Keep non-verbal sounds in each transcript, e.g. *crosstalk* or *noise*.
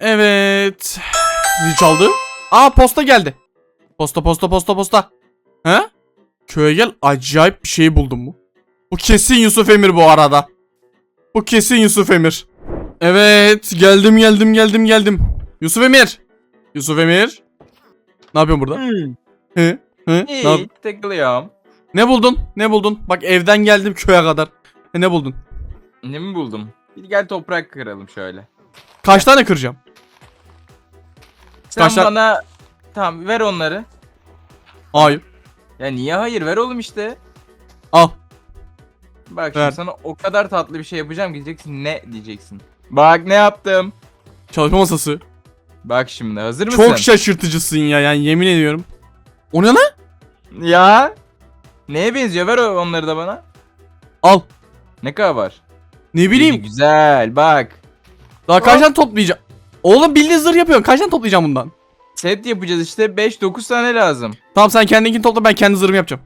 Evet. Zil çaldı. Aa posta geldi. Posta posta posta posta. He? Köye gel acayip bir şey buldum mu? Bu kesin Yusuf Emir bu arada. Bu kesin Yusuf Emir. Evet geldim geldim geldim geldim. Yusuf Emir. Yusuf Emir. Ne yapıyorsun burada? Hı? Hı? Ne, yap- İyi takılıyorum. ne buldun? Ne buldun? Bak evden geldim köye kadar. E, ne buldun? Ne mi buldum? Bir gel toprak kıralım şöyle. Kaç tane kıracağım? Sen Kaşar- bana tamam ver onları. Hayır. Ya niye hayır ver oğlum işte. Al. Bak Ver. şimdi sana o kadar tatlı bir şey yapacağım ki diyeceksin ne diyeceksin. Bak ne yaptım. Çalışma masası. Bak şimdi hazır mısın? Çok şaşırtıcısın ya yani yemin ediyorum. O ne lan? Ya. Neye benziyor ver o- onları da bana. Al. Ne kadar var? Ne bileyim. Güzel bak. Daha kaç tane toplayacağım? Oğlum bildiğin zırh yapıyorsun. Kaç tane toplayacağım bundan? Set yapacağız işte 5-9 tane lazım. Tamam sen kendinkini topla ben kendi zırhımı yapacağım.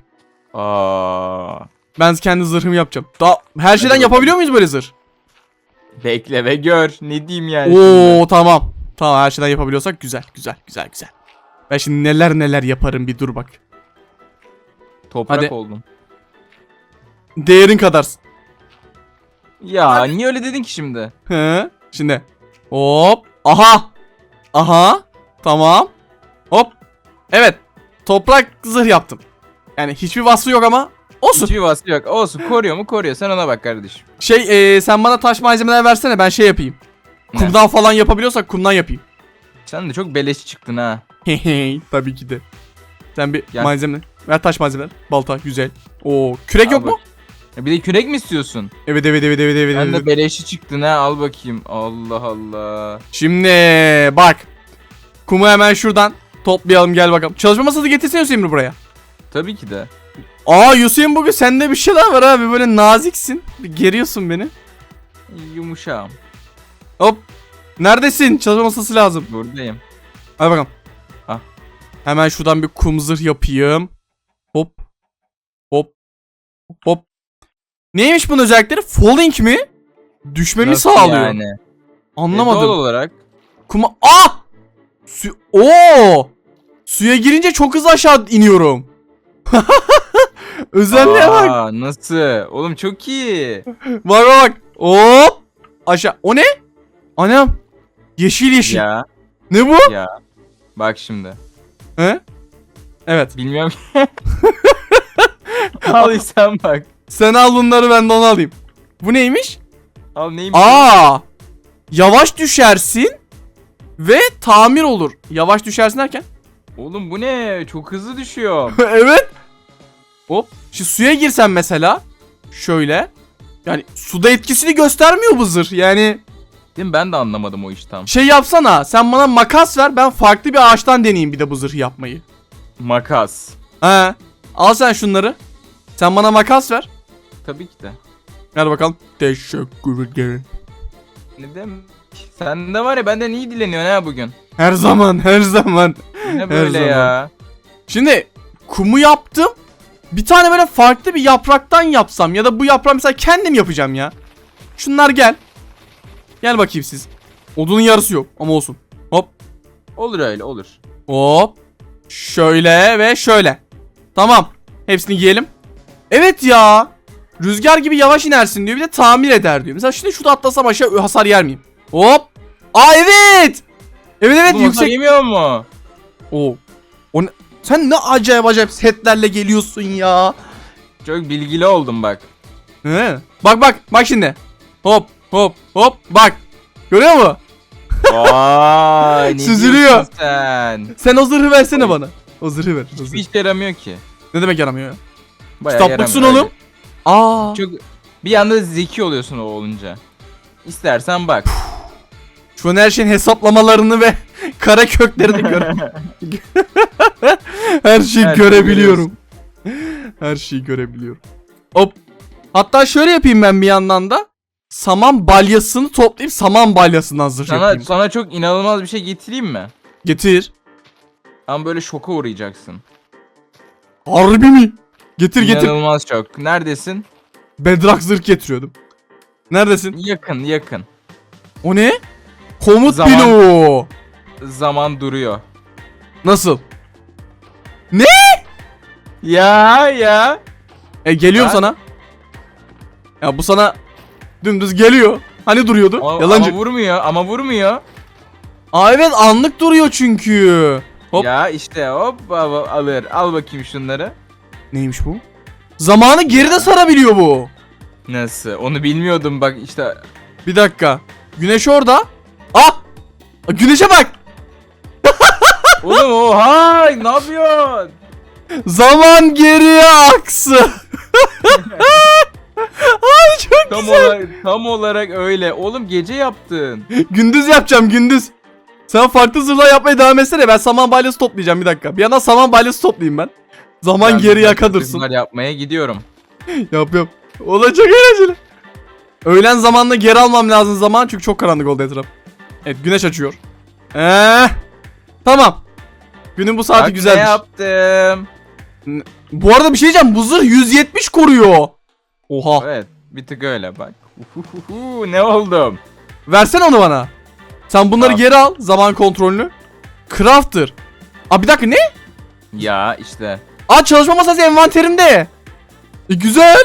Aa. Ben kendi zırhımı yapacağım. Daha her şeyden bakalım. yapabiliyor muyuz böyle zırh? Bekle ve gör. Ne diyeyim yani şimdi. Oo tamam. Tamam her şeyden yapabiliyorsak güzel güzel güzel güzel. Ben şimdi neler neler yaparım bir dur bak. Toprak Hadi. oldum. Değerin kadarsın. Ya niye öyle dedin ki şimdi? He? Şimdi. Hop. Aha. Aha. Tamam. Hop. Evet. Toprak zırh yaptım. Yani hiçbir vasfı yok ama olsun. Hiçbir vasfı yok. Olsun koruyor mu koruyor. Sen ona bak kardeşim. Şey e, sen bana taş malzemeler versene ben şey yapayım. Ne? Kumdan falan yapabiliyorsak kumdan yapayım. Sen de çok beleş çıktın ha. Hehe tabii ki de. Sen bir Gel. malzeme ver taş malzemeler. Balta güzel. Oo kürek Al yok mu? Ya bir de kürek mi istiyorsun? Evet evet evet evet evet. Evet. de beleşi çıktın ha. Al bakayım. Allah Allah. Şimdi bak. Kumu hemen şuradan toplayalım gel bakalım. Çalışma masası getirsene Hüseyin buraya. Tabii ki de. Aa Hüseyin bugün sende bir şeyler var abi böyle naziksin. Bir Geriyorsun beni. Yumuşağım. Hop. Neredesin? Çalışma masası lazım. Buradayım. Hadi bakalım. Ah. Hemen şuradan bir kum zırh yapayım. Hop. Hop. Hop. Neymiş bunun özellikleri? Falling mi? Düşmemi Nasıl sağlıyor. Yani? E, Anlamadım. doğal olarak. Kuma... Ah! Su... Oo! Suya girince çok hızlı aşağı iniyorum. *laughs* Özelliğe bak. Aa, nasıl? Oğlum çok iyi. Bak bak bak. Hop! Aşağı. O ne? Anam. Yeşil yeşil. ya. Ne bu? Ya. Bak şimdi. He? Evet. Bilmiyorum. *laughs* Al sen bak. Sen al bunları ben de onu alayım. Bu neymiş? Al neymiş? Aa! Yavaş düşersin ve tamir olur. Yavaş düşersin derken? Oğlum bu ne? Çok hızlı düşüyor. *laughs* evet. Hop. Şimdi suya girsen mesela şöyle. Yani suda etkisini göstermiyor bu zırh. Yani Değil mi? Ben de anlamadım o işi tam. şey yapsana. Sen bana makas ver. Ben farklı bir ağaçtan deneyeyim bir de bu zırhı yapmayı. Makas. He. Al sen şunları. Sen bana makas ver. Tabii ki de. Hadi bakalım. Teşekkür ederim. Ne demek? Sen de var ya benden iyi dileniyorsun ha bugün. Her zaman, her zaman. Ne böyle zaman. ya? Şimdi kumu yaptım. Bir tane böyle farklı bir yapraktan yapsam ya da bu yaprağı mesela kendim yapacağım ya. Şunlar gel. Gel bakayım siz. Odunun yarısı yok ama olsun. Hop Olur öyle olur. hop. Şöyle ve şöyle. Tamam. Hepsini giyelim. Evet ya. Rüzgar gibi yavaş inersin diyor. Bir de tamir eder diyor. Mesela şimdi şurada atlasam aşağı hasar yer miyim? Hop. Aa evet. Evet evet Oğlum, yüksek. yemiyor mu? Oo. O ne- Sen ne acayip acayip setlerle geliyorsun ya. Çok bilgili oldum bak. He. Bak bak bak şimdi. Hop hop hop bak. Görüyor musun? Vay *laughs* ne Süzülüyor. diyorsun sen? Sen o zırhı versene bana. O zırhı ver. o zırhı. İşe yaramıyor ki. Ne demek yaramıyor ya? Bayağı Kitaplıksın yaramıyor. oğlum. Aa. Çok bir anda zeki oluyorsun o olunca. İstersen bak. Şu an her şeyin hesaplamalarını ve *laughs* kara köklerini gör. *laughs* her şeyi Her görebiliyorum. her şeyi görebiliyorum. Hop. Hatta şöyle yapayım ben bir yandan da. Saman balyasını toplayıp saman balyasından zırh Sana yapayım. sana çok inanılmaz bir şey getireyim mi? Getir. Ama böyle şoka uğrayacaksın. Harbi mi? Getir getir. İnanılmaz çok. Neredesin? Bedrock zırh getiriyordum. Neredesin? Yakın yakın. O ne? Komut Zaman- bloğu. Zaman duruyor. Nasıl? Ya ya. E geliyorum Ha? sana. Ya bu sana dümdüz geliyor. Hani duruyordu? Ama, Yalancı. ama vurmuyor ama vurmuyor. Aa evet anlık duruyor çünkü. Hop. Ya işte hop al- alır. Al bakayım şunları. Neymiş bu? Zamanı geride sarabiliyor bu. Nasıl? Onu bilmiyordum bak işte. Bir dakika. Güneş orada. Ah! Güneşe bak. *laughs* Oğlum oha ne yapıyorsun? Zaman geriye aksı. *laughs* Ay çok Tam güzel. olarak, tam olarak öyle. Oğlum gece yaptın. Gündüz yapacağım gündüz. Sen farklı zırhlar yapmaya devam etsene. Ben saman balyası toplayacağım bir dakika. Bir yandan saman balyası toplayayım ben. Zaman geri bir yaka dakika dursun. kızlar yapmaya gidiyorum. *laughs* Yap yap. Olacak eğlenceli. Öğlen zamanla geri almam lazım zaman çünkü çok karanlık oldu etraf. Evet güneş açıyor. Eee. Tamam. Günün bu saati Bak ne güzelmiş. yaptım. Bu arada bir şey diyeceğim. Bu zırh 170 koruyor. Oha. Evet bir tık öyle bak. Uhuhuhu, ne oldum? Versene onu bana. Sen bunları Tamam. geri al. Zaman kontrolünü. Crafter. Aa bir dakika ne? Ya işte. Aa çalışma masası envanterimde. E, güzel.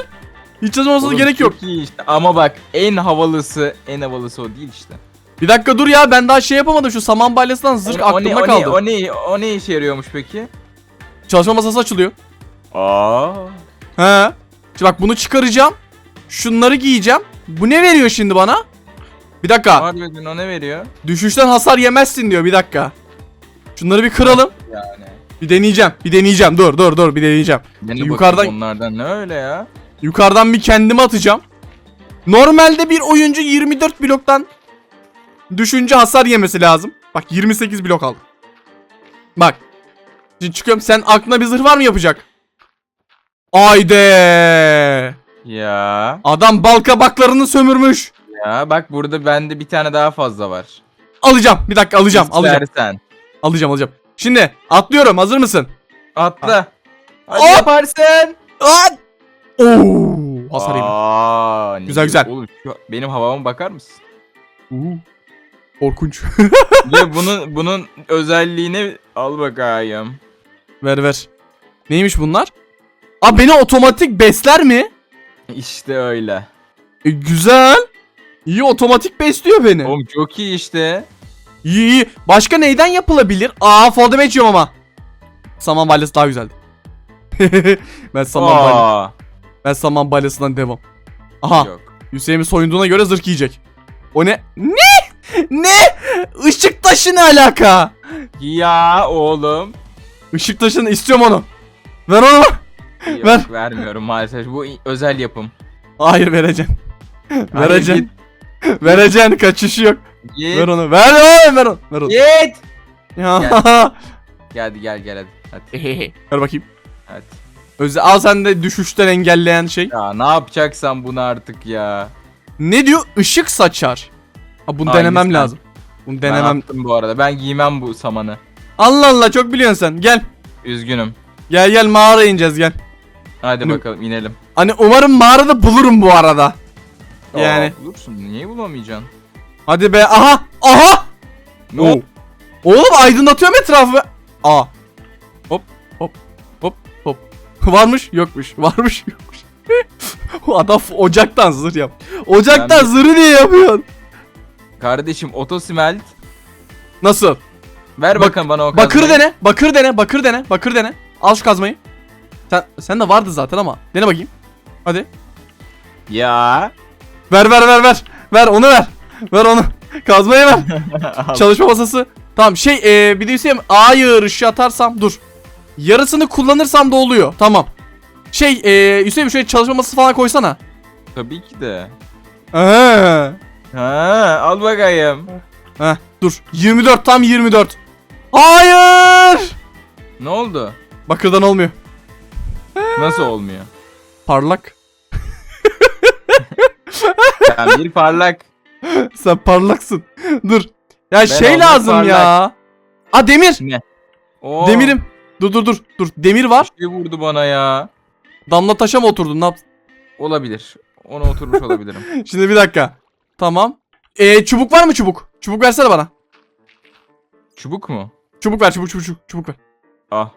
Hiç çalışma masası Oğlum, gerek yok. çok iyi işte. Ama bak en havalısı en havalısı o değil işte. Bir dakika dur ya ben daha şey yapamadım şu saman balyasından zırh o, aklımda ne, kaldı. o, ne, o ne işe yarıyormuş peki? Çalışma masası açılıyor. Aa. He. Şimdi bak bunu çıkaracağım. Şunları giyeceğim. Bu ne veriyor şimdi bana? Bir dakika. Harbiden o ne veriyor? Düşüşten hasar yemezsin diyor. Bir dakika. Şunları bir kıralım. Yani. Bir deneyeceğim. Bir deneyeceğim. Dur dur dur bir deneyeceğim. Beni Yukarıdan- onlardan ne öyle ya? Yukarıdan bir kendimi atacağım. Normalde bir oyuncu 24 bloktan düşünce hasar yemesi lazım. Bak 28 blok aldım. Bak. Şimdi çıkıyorum. Sen aklına bir zırh var mı yapacak? Ayde. Ya. Adam bal kabaklarını sömürmüş. Ya bak burada bende bir tane daha fazla var. Alacağım. Bir dakika alacağım. Alacağım. İstersen. Alacağım alacağım. Şimdi atlıyorum. Hazır mısın? Atla. Hadi Hop. yaparsın. At. Oo, hasar yedim. Aa, ne Güzel, diyor- güzel. Oğlum şu benim havama bakar mısın? Oo. Korkunç. *laughs* Ve *laughs* bunun bunun özelliğini al bakayım. ver ver. Neymiş bunlar? Aa beni otomatik besler mi? İşte öyle. E, güzel. İyi otomatik besliyor beni. Oğlum çok iyi işte. İyi iyi. Başka neyden yapılabilir? Aa fall damage yiyorum ama. Saman balyası daha güzeldi. *laughs* ben saman balyası. Ben saman balyasından devam. Aha. Yok. Hüseyin soyunduğuna göre zırh giyecek. O ne? Ne? Ne? Işık taşı ne alaka? Ya oğlum. Işık taşını istiyorum onu. Ver onu. Yok, *laughs* Ver. vermiyorum maalesef. Bu özel yapım. Hayır vereceksin. Hayır, Vereceksin. Vereceksin kaçışı yok. Git. Ver onu. Ver onu. Ver onu. Ver onu. Git. Ya. Geldi *laughs* gel gel hadi. Hadi. *laughs* Ver bakayım. hadi. Özel al sen de düşüşten engelleyen şey. Ya ne yapacaksan bunu artık ya. Ne diyor? Işık saçar. Ha bunu Hangisi denemem lan? lazım. Bunu Ben denemem. attım bu arada. Ben giymem bu samanı. Allah Allah çok biliyorsun sen. Gel. Üzgünüm. Gel gel mağara ineceğiz gel. Hadi Hani- bakalım inelim. Hani umarım mağarada bulurum bu arada. Yani. Aa, bulursun. Niye bulamayacaksın? Hadi be. Aha. Aha. Ne oldu? Oğlum aydınlatıyorum etrafı. Aa. Hop hop hop hop. *laughs* Varmış yokmuş. Varmış yokmuş. O *laughs* Adam ocaktan zırh yap. Ocaktan Ben zırhı niye yapıyorsun? Kardeşim otosmelt. Nasıl? Ver Bak- bakalım bana o Bakır kazmayı. dene. Bakır dene. Bakır dene. Bakır dene. Al şu kazmayı. Sen sen de vardı zaten ama. Dene bakayım. Hadi. Ya. Ver ver ver ver. Ver onu ver. Ver onu. Kazmayı ver. *laughs* Çalışma masası. Tamam şey ee, bir de Hüseyin A'yı ışığı atarsam dur. Yarısını kullanırsam da oluyor. Tamam. Şey ee, Hüseyin şöyle çalışma masası falan koysana. Tabii ki de. Ee. Ha, al bakayım. Heh, dur. 24 tam 24. Hayır. Ne oldu? Bakırdan olmuyor. Nasıl olmuyor? Parlak. *laughs* Ben bir parlak. *laughs* Sen parlaksın. *laughs* dur. Ya şey olmak lazım parlak. ya. Aa demir. Ne? Oo, Demirim. Dur dur dur. Dur. Demir var. Bir şey vurdu bana ya. Damla taşa mı oturdun? Ne yaptın? Olabilir. Ona oturmuş olabilirim. *laughs* Şimdi bir dakika. Tamam. Ee, çubuk var mı çubuk? Çubuk versene bana. Çubuk mu? Çubuk ver çubuk çubuk çubuk, çubuk ver. Ah.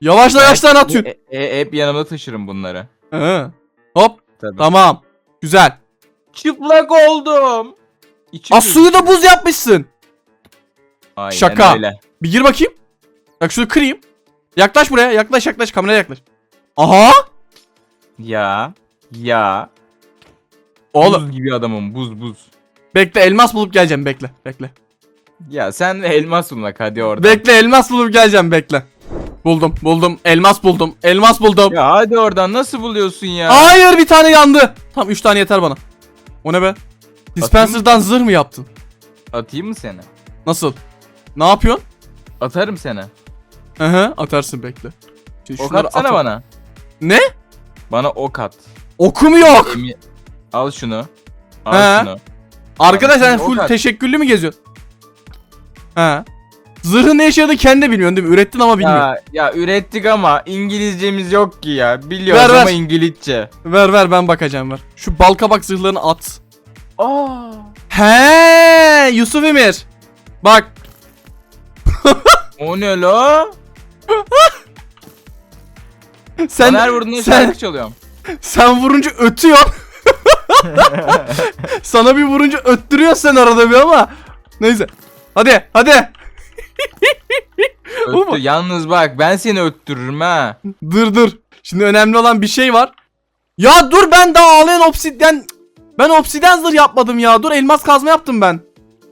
Yavaşla kaç tane atıyorsun? E, e, hep yanımda taşırım bunları. Hı. Hop Tabii. tamam. Güzel. Çıplak oldum. İçim Aa suyu da buz yapmışsın. Aynen Şaka. öyle. Bir gir bakayım. Bak şunu kırayım. Yaklaş buraya. Yaklaş yaklaş kameraya yaklaş. Aha. Ya. Ya. Oğlum Buz gibi adamım buz buz. bekle elmas bulup geleceğim bekle. Bekle. Ya sen elmas bulmak hadi oradan. Bekle elmas bulup geleceğim bekle. Buldum buldum. Elmas buldum. Elmas buldum. Ya hadi oradan nasıl buluyorsun ya? Hayır bir tane yandı. Tamam 3 tane yeter bana. O ne be? Dispenser'dan zırh mı yaptın? Atayım mı seni? Nasıl? Ne yapıyorsun? Atarım seni. Hı hı atarsın bekle. Şimdi Ok şunları atsana at- bana. Ne? Bana ok at. Okum yok. Emi- Al şunu. Al He. şunu. Arkadaş sen full at. teşekküllü mü geziyorsun? He. Zırhın ne işe yaradığını kendi bilmiyorsun değil mi? Ürettin ama bilmiyorsun. Ya, ya ürettik ama İngilizcemiz yok ki ya. Biliyoruz Ver, ver. ama İngilizce. Ver ver ben bakacağım ver. Şu balkabak zırhlarını at. Aa. He Yusuf Emir. Bak O ne la? *laughs* sen Bana her vurduğunda sen- şarkı çalıyorum. sen vurunca ötüyor. *laughs* Sana bir vurunca öttürüyor sen arada bir ama. Neyse. Hadi hadi. Mu? Öttü. Yalnız bak ben seni öttürürüm ha. Dur dur. Şimdi önemli olan bir şey var. Ya dur ben daha ağlayan obsidyen... Ben obsidyen zırh yapmadım ya. Dur elmas kazma yaptım ben.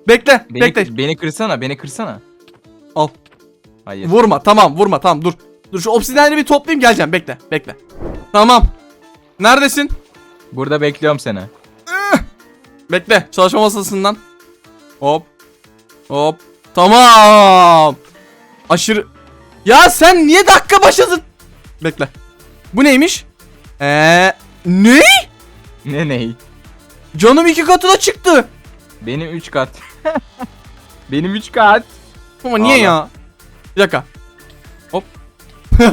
Bekle Beni, bekle. beni kırsana beni kırsana. Al. Hayır. Vurma tamam vurma tamam dur. Dur şu obsidyenleri bir toplayayım geleceğim bekle bekle. Tamam. Neredesin? Burada bekliyorum seni. Bekle çalışma masasından. Hop. Hop. Tamam. Aşırı... Ya sen niye dakika başladın? Bekle. Bu neymiş? Eee... Ne? Ne ney? Canım iki katına çıktı. Benim 3 kat. *laughs* Benim 3 kat. Ama niye Ağla. ya? Bir dakika. Hop. *laughs*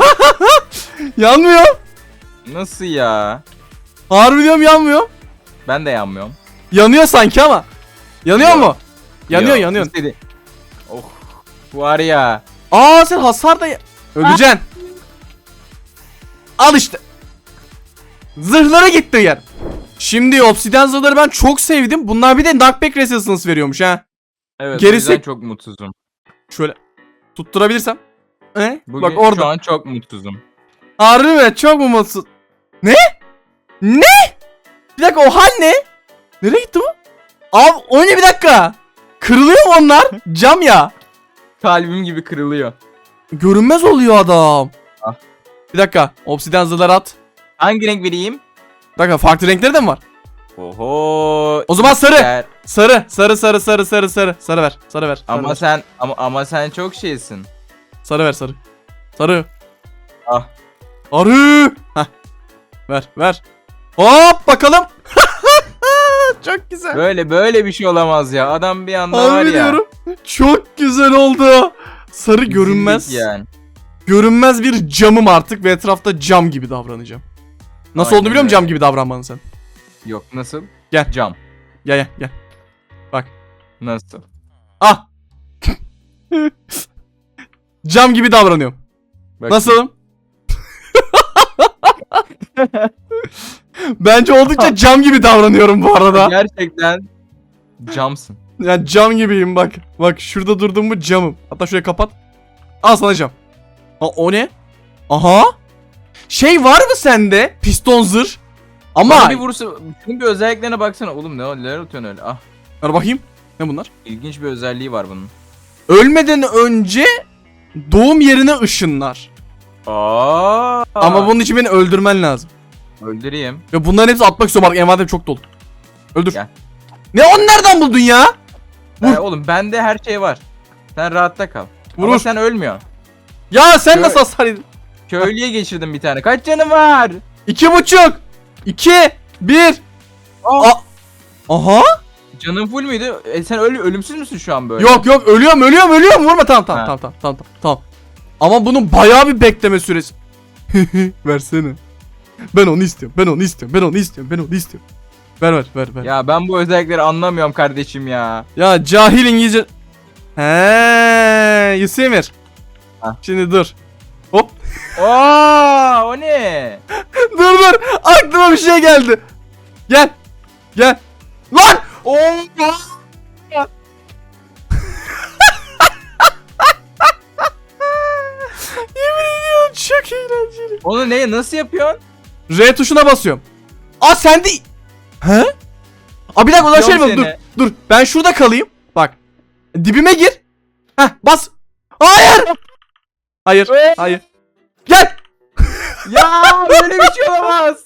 yanmıyor. Nasıl ya? Harbi diyorum yanmıyor. Ben de yanmıyorum. Yanıyor sanki ama. Yanıyor Yok. mu? Yanıyor Yok, yanıyor. istedi-. Var ya. Aa sen hasar da... Öleceksin. Al işte. Zırhlara gitti yer. Şimdi obsidyen zırhları ben çok sevdim. Bunlar bir de knockback resistance veriyormuş ha. Evet Gerisi- o yüzden çok mutsuzum. Şöyle tutturabilirsem. E? Bugün Bak orada. şu an çok mutsuzum. Harbi mi? Çok mu mutsuz? Ne? Ne? Bir dakika o hal ne? Nereye gitti bu? Abi o ne bir dakika? Kırılıyor mu onlar? Cam ya. Kalbim gibi kırılıyor. Görünmez oluyor adam. Ah. Bir dakika. Obsidian zırhları at. Hangi renk vereyim? Bir dakika farklı renkleri de mi var? Oho. O zaman sarı. Güzel. Sarı. Sarı sarı sarı sarı sarı. Sarı ver. Sarı ver. Sarı Ama ver. sen ama ama sen çok şeysin. Sarı ver sarı. Sarı. Ah. Arı. Heh. Ver ver. Hop bakalım. *laughs* Çok güzel. Böyle böyle bir şey olamaz ya. Adam bir anda var Harbi ya. diyorum. Çok güzel oldu. Sarı görünmez. Rezillik Yani. Görünmez bir camım artık ve etrafta cam gibi davranacağım. Nasıl Aynen oldu biliyor musun öyle. cam gibi davranmanın sen? Yok nasıl? Gel. Cam. Gel gel gel. Nasıl? Ah. *laughs* cam gibi davranıyorum. Bak, Nasılım? *laughs* Bence oldukça *laughs* cam gibi davranıyorum bu arada. Gerçekten camsın. Yani cam gibiyim bak. Bak şurada durdum mu camım. Hatta şuraya kapat. Al sana cam. Aa, o ne? Aha. Şey var mı sende? Piston zırh. Ama Ama bir vursa şunun bir özelliklerine baksana oğlum ne neler atıyorsun öyle. Ah Ver bakayım. Ne bunlar? ilginç bir özelliği var bunun. Ölmeden önce doğum yerine ışınlar. Aa. Ama bunun için beni öldürmen lazım. Öldüreyim. Ve bunların hepsi atmak istiyorum artık. Envanterim çok dolu. Öldür. Gel. Ne onu nereden buldun ya? Vur. oğlum bende her şey var. Sen rahatta kal. Ama Vurur. sen ölmüyorsun. Ya sen Gö- nasıl hasar yedin? Köylüye geçirdim bir tane. Kaç canın var? İki buçuk. İki. Bir. A- Aha. Canın full müydü? E, sen ölü ölümsüz müsün şu an böyle? Yok yok ölüyorum ölüyorum ölüyorum vurma tamam tamam Ha. tamam tamam tamam tamam. Ama bunun bayağı bir bekleme süresi. *laughs* Versene. Ben onu istiyorum. Ben onu istiyorum. Ben onu istiyorum. Ben onu istiyorum. Ver ver ver ver. Ya, Ya ben bu özellikleri anlamıyorum kardeşim ya. cahil İngilizce. He, Yusuf Emir. Ha. Şimdi dur. Hop. Oo, o ne? *laughs* dur dur. Aklıma bir şey geldi. Gel. Gel. Lan! Oo. *laughs* Yemin ediyorum çok eğlenceli. Onu ne nasıl yapıyorsun? R tuşuna basıyorum. Aa sen de... He? Aa bir dakika zaman şey. Dur. Dur. Ben şurada kalayım. Bak. Dibime gir. Heh bas. Hayır. Hayır. Ee? Hayır. Gel. *laughs* ya böyle bir şey olamaz.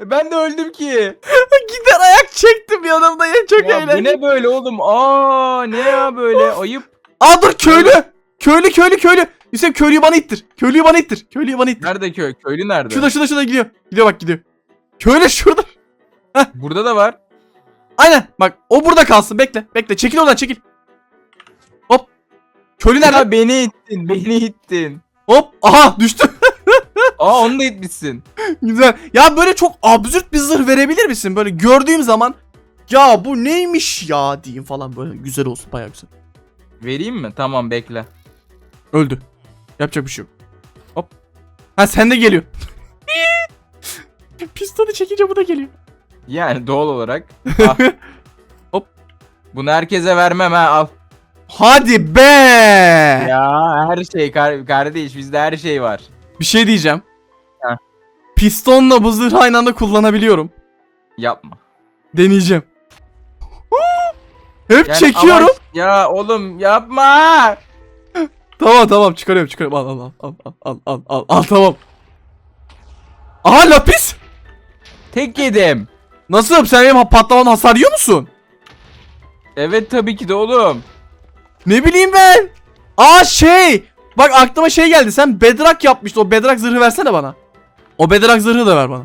E, Ben de öldüm ki. *laughs* Gider ayak çektim yanımda ya çok Ya bu eğlenceli. ne böyle oğlum? Aa ne ya böyle ayıp. Aa dur köylü. Köylü köylü köylü. Hüseyin köylüyü bana ittir. Köylüyü bana ittir. Köylüyü bana ittir. Nerede köy? Köylü nerede? Şurada şurada şurada gidiyor. Gidiyor bak gidiyor. Köylü şurada. Burada da var. Aynen. Bak o burada kalsın. Bekle. Bekle. Çekil oradan çekil. Hop. Köylü nerede? Ya beni ittin, beni ittin. Hop. Aha düştü. *laughs* Aa onu da itmişsin. Güzel. Ya böyle çok absürt bir zırh verebilir misin? Böyle gördüğüm zaman ya bu neymiş ya diyeyim falan böyle güzel olsun bayağı güzel. Vereyim mi? Tamam bekle. Öldü. Yapacak bir şey yok. Hop. Ha sen de geliyor. *laughs* Pistonu çekince bu da geliyor. Yani doğal olarak. *laughs* Ah. Hop. Bunu herkese vermem ha al. Hadi be. Ya her şey kar- kardeş bizde her şey var. Bir şey diyeceğim. Ha. Pistonla bu zırhı aynı anda kullanabiliyorum. Yapma. Deneyeceğim. Hep Yani çekiyorum. amaç- Ya oğlum yapma. Tamam tamam çıkarıyorum çıkarıyorum. Al al al al al al al al tamam. Aha lapis. Tek yedim. Nasıl sen benim patlamadan hasar yiyor musun? Evet tabii ki de oğlum. Ne bileyim ben. Aa şey. Bak aklıma şey geldi. Sen bedrak yapmıştın. O bedrak zırhı versene bana. O bedrak zırhı da ver bana.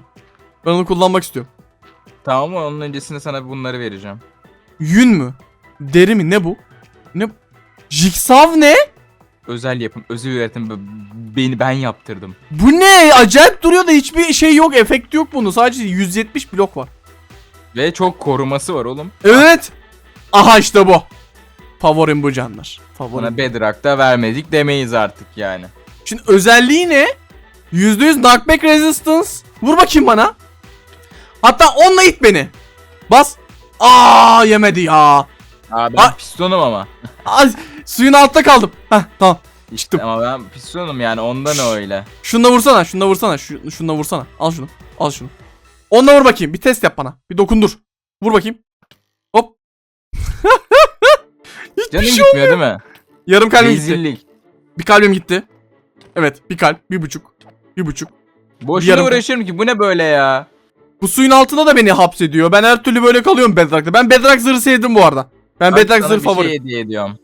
Ben onu kullanmak istiyorum. Tamam? Onun öncesinde sana bunları vereceğim. Yün mü? Deri mi? Ne bu? Ne? Jigsaw ne? Özel yapım, özel üretim. Beni ben yaptırdım. Bu ne? Acayip duruyor da hiçbir şey yok. Efekt yok bunun. Sadece 170 blok var. Ve çok koruması var oğlum. Evet. Aha işte bu. Favorim bu canlar. Favorim. Buna Bedrock'ta vermedik demeyiz artık yani. Şimdi özelliği ne? %100 knockback resistance. Vur bakayım bana. Hatta onunla it beni. Bas. Aa yemedi ya. Aa ben Aa. pistonum ama. Suyun altta kaldım. Heh tamam. İşte Çıktım. ama ben pistonum yani ondan öyle. Şununla vursana. Şununla vursana. Şu, şununla vursana. Al şunu. Al şunu. Onunla vur bakayım. Bir test yap bana. Bir dokundur. Vur bakayım. Hop. *laughs* Hiçbir Canın şey gitmiyor olmuyor. değil mi? Yarım kalbim gitti. Rezillik. Bir kalbim gitti. Evet bir kalp. Bir buçuk. Bir buçuk. Boşuna Yarım- uğraşıyorum ki bu ne böyle ya? Bu suyun altında da beni hapsediyor. Ben her türlü böyle kalıyorum Bedrock'ta. Ben Bedrock zırhı sevdim bu arada. Ben Bak Bedrock sana zırhı bir favorim. şey hediye ediyorum.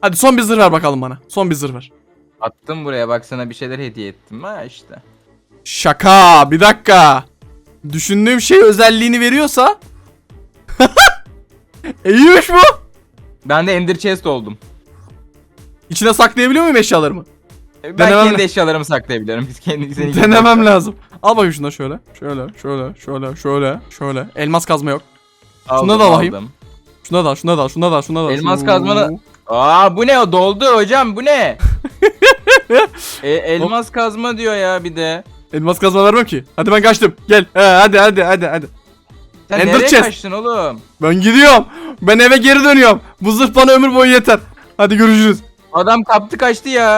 Hadi son bir zırh ver bakalım bana. Son bir zırh ver. Attım buraya bak sana bir şeyler hediye ettim ha işte. Şaka. Bir dakika. Düşündüğüm şey özelliğini veriyorsa. *laughs* İyiymiş bu. Ben de Ender Chest oldum. İçine saklayabiliyor muyum eşyalarımı? Ben Denemem kendi la- eşyalarımı saklayabilirim. Biz kendi *laughs* seni Denemem lazım. Al bakayım şuna şöyle. Şöyle, şöyle, şöyle, şöyle, şöyle. Elmas kazma yok. Şuna da bakayım. Şuna da, şuna da, şuna da, şuna da. Elmas kazmanı- Aa bu ne o doldu hocam bu ne? *laughs* e, elmas kazma diyor ya bir de. Elmas kazma vermem ki. Hadi ben kaçtım. Gel. He, hadi hadi hadi hadi. Sen Ender nereye chest. kaçtın oğlum? Ben gidiyorum. Ben eve geri dönüyorum. Bu zırh bana ömür boyu yeter. Hadi görüşürüz. Adam kaptı kaçtı ya.